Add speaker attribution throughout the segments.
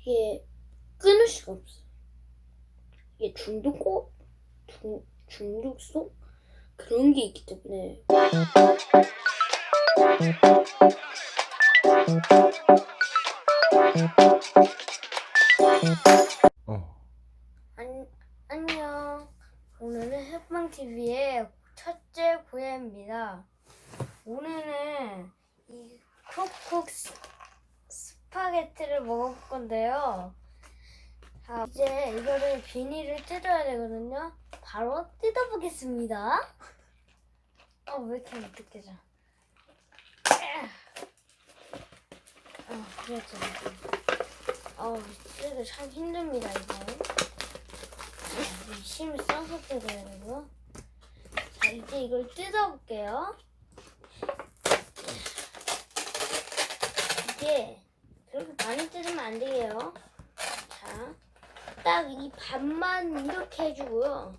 Speaker 1: 이게 끊을 수가 없어요. 이게 중독고 중, 중독성 그런 게 있기 때문에
Speaker 2: 어.
Speaker 1: 안, 안녕. 오늘은 해방TV의 첫째 고야입니다. 오늘은 이 콕콕 스, 스파게티를 먹어볼 건데요. 자, 이제 이거를 비닐을 뜯어야 되거든요. 바로 뜯어보겠습니다. 어, 왜 이렇게 못 뜯겨져? 아, 그렇죠. 아우, 뜯기 참 힘듭니다, 이거. 힘을 써서 뜯어야 되고. 자, 이제 이걸 뜯어볼게요. 이게 그렇게 많이 뜯으면 안 돼요. 자, 딱 이 반만 이렇게 해주고요.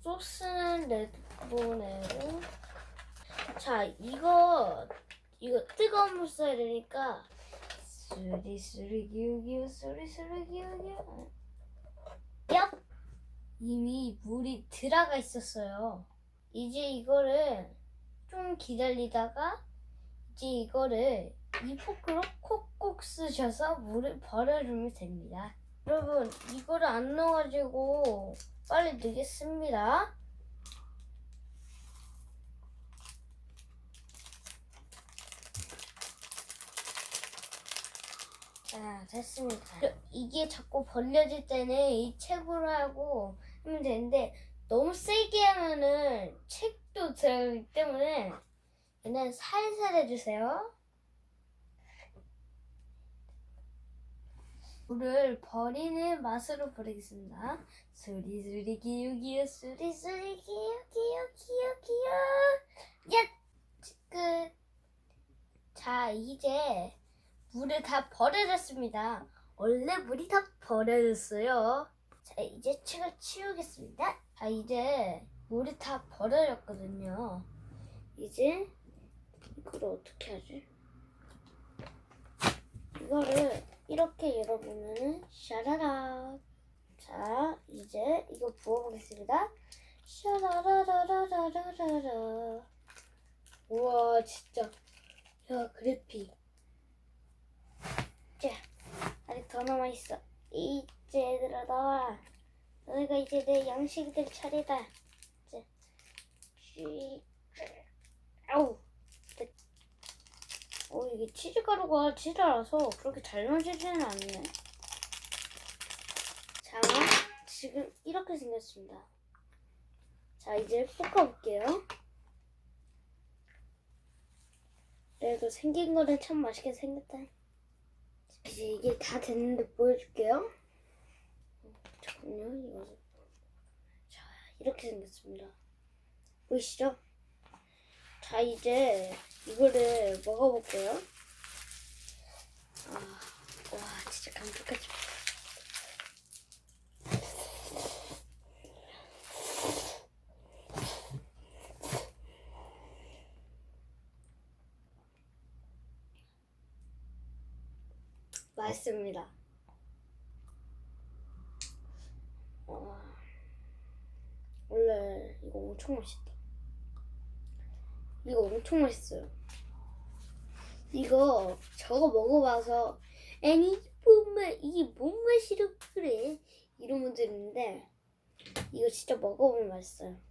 Speaker 1: 소스는 내보내고. 자, 이거, 이거 뜨거운 물 써야 되니까. 수리, 수리, 기우기우, 수리, 수리, 기우기우. 얍! 이미 물이 들어가 있었어요. 이제 이거를 좀 기다리다가 이제 이거를 이 포크로 콕콕 쓰셔서 물을 버려주면 됩니다. 여러분 이거를 안 넣어가지고 빨리 넣겠습니다. 자 됐습니다. 이게 자꾸 벌려질 때는 이 책으로 하고 하면 되는데 너무 세게 하면은 책도 들어가기 때문에 그냥 살살 해주세요. 물을 버리는 맛으로 버리겠습니다. 수리 수리 기우 기우 수리 수리 기우 기우 기우 기우 야 끝. 자 이제 물을 다 버려졌습니다. 원래 물이 다 버려졌어요. 자, 이제 책을 치우겠습니다. 자, 이제 물이 다 버려졌거든요. 이제 이걸 어떻게 하지? 이거를 이렇게 열어보면은 샤라라. 자, 이제 이거 부어보겠습니다. 샤라라라라라라라. 우와, 진짜. 야, 그래픽. 자, 아직 더 남아있어. 이제 얘들아 나와. 너희가 이제 내 양식들 차례다. 자, 쥐, 아우. 됐. 어, 이게 치즈가루가 치즈라서 그렇게 잘 만지지는 않네. 자, 지금 이렇게 생겼습니다. 자, 이제 볶아볼게요. 그래도 생긴 거는 참 맛있게 생겼다. 이제 이게 다 됐는데 보여줄게요. 잠깐만요, 이거. 자, 이렇게 생겼습니다. 보이시죠? 자, 이제 이거를 먹어볼게요. 아, 와, 진짜 감쪽같이. 맛있습니다. 와, 원래 이거 엄청 맛있다. 이거 엄청 맛있어요. 이거 저거 먹어봐서 아니 뭔맛 이게 뭔 맛이라 그래 이런 분들 있는데 이거 진짜 먹어보면 맛있어요.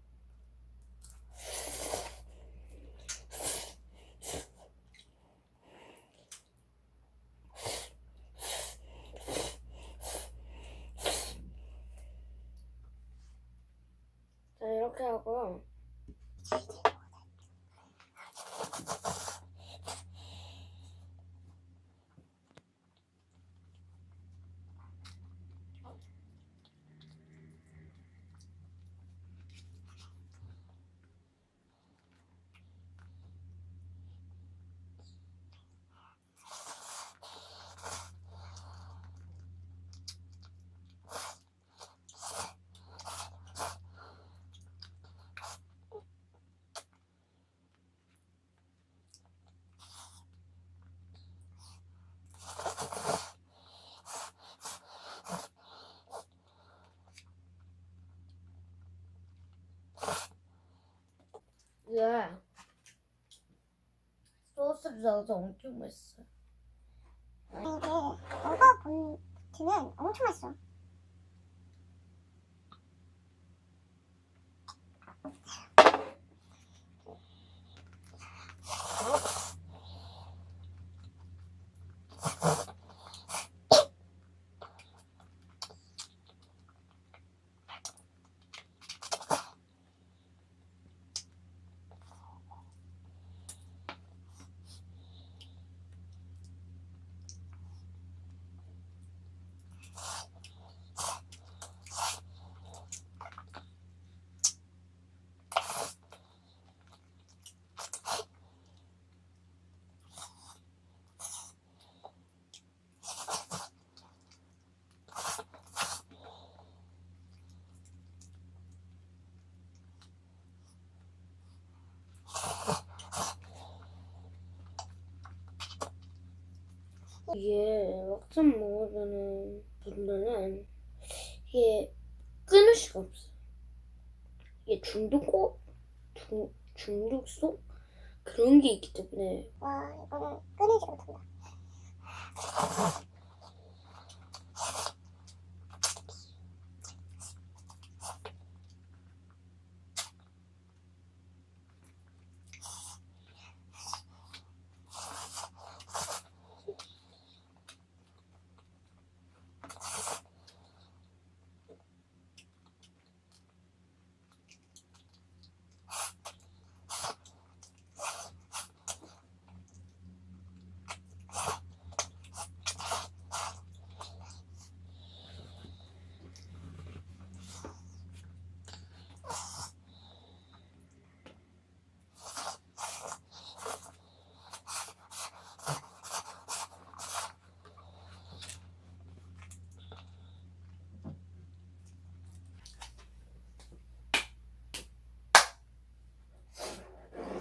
Speaker 1: 나도 엄청 맛있어.
Speaker 2: 이게 먹어보면 엄청 맛있어.
Speaker 1: 이게 막상 먹으면은 분들은 이게 끊을 수가 없어. 이게 중독고 중 중독성 그런 게 있기 때문에
Speaker 2: 와 이거는 끊이지 못한다.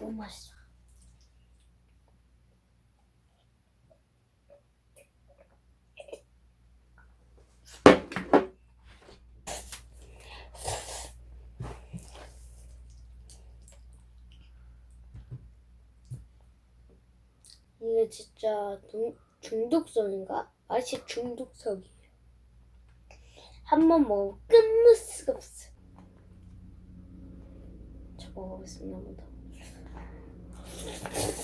Speaker 1: 너무 맛있어. 이게 진짜 중- 중독성인가? 맛이 중독성이에요. 한 번 먹으면 끊을 수가 없어. 저 먹어보겠습니다, Thank you.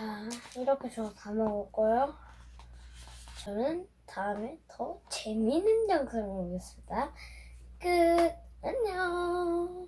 Speaker 1: 자, 이렇게 저다 먹었고요. 저는 다음에 더 재미있는 영상을 보겠습니다. 끝! 안녕!